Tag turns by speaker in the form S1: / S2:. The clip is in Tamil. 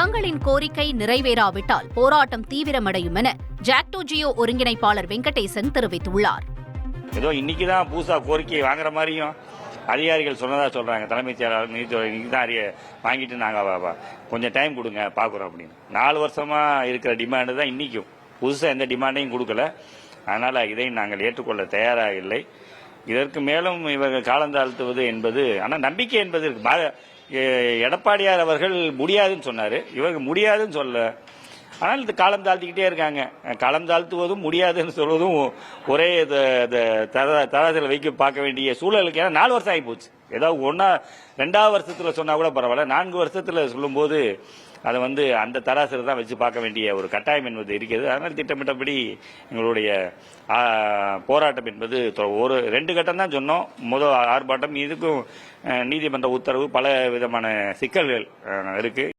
S1: தங்களின் கோரிக்கை நிறைவேறாவிட்டால் போராட்டம் தீவிரமடையும் என ஜாக்டோ ஜியோ ஒருங்கிணைப்பாளர் வெங்கடேசன் தெரிவித்துள்ளார்.
S2: ஏதோ இன்னைக்கு தான் புதுசா கோரிக்கை வாங்குற மாதிரியும் அதிகாரிகள் சொன்னதா சொல்றாங்க. தலைமைச் செயலாளர் நீதித்துறை இன்னைக்கு தான் அறிய வாங்கிட்டு நாங்க கொஞ்சம் டைம் கொடுங்க பாக்குறோம் அப்படின்னு. நாலு வருஷமா இருக்கிற டிமாண்டு தான் இன்னைக்கும். புதுசா எந்த டிமாண்டையும் கொடுக்கல. அதனால இதை நாங்கள் ஏற்றுக்கொள்ள தயாராக இல்லை. இதற்கு மேலும் இவர்கள் காலந்தாழ்த்துவது என்பது ஆனால் நம்பிக்கை என்பது இருக்கு. எடப்பாடியார் அவர்கள் முடியாதுன்னு சொன்னார். இவர்கள் முடியாதுன்னு சொல்ல ஆனால் இது காலம் தாழ்த்திக்கிட்டே இருக்காங்க. காலம் தாழ்த்துவதும் முடியாதுன்னு சொல்வதும் ஒரே தராசில் வைக்க பார்க்க வேண்டிய சூழலுக்கு ஏன்னா நாலு வருஷம் ஆகி போச்சு. ஏதாவது ஒன்றா ரெண்டாவது வருஷத்தில் சொன்னால் கூட பரவாயில்ல. நான்கு வருஷத்தில் சொல்லும்போது அதை வந்து அந்த தராசில் தான் வச்சு பார்க்க வேண்டிய ஒரு கட்டாயம் என்பது இருக்கிறது. அதனால் திட்டமிட்டபடி எங்களுடைய போராட்டம் என்பது ஒரு ரெண்டு கட்டம் தான் சொன்னோம். முதல் ஆர்ப்பாட்டம். இதுக்கும் நீதிமன்ற உத்தரவு பல விதமான சிக்கல்கள் இருக்குது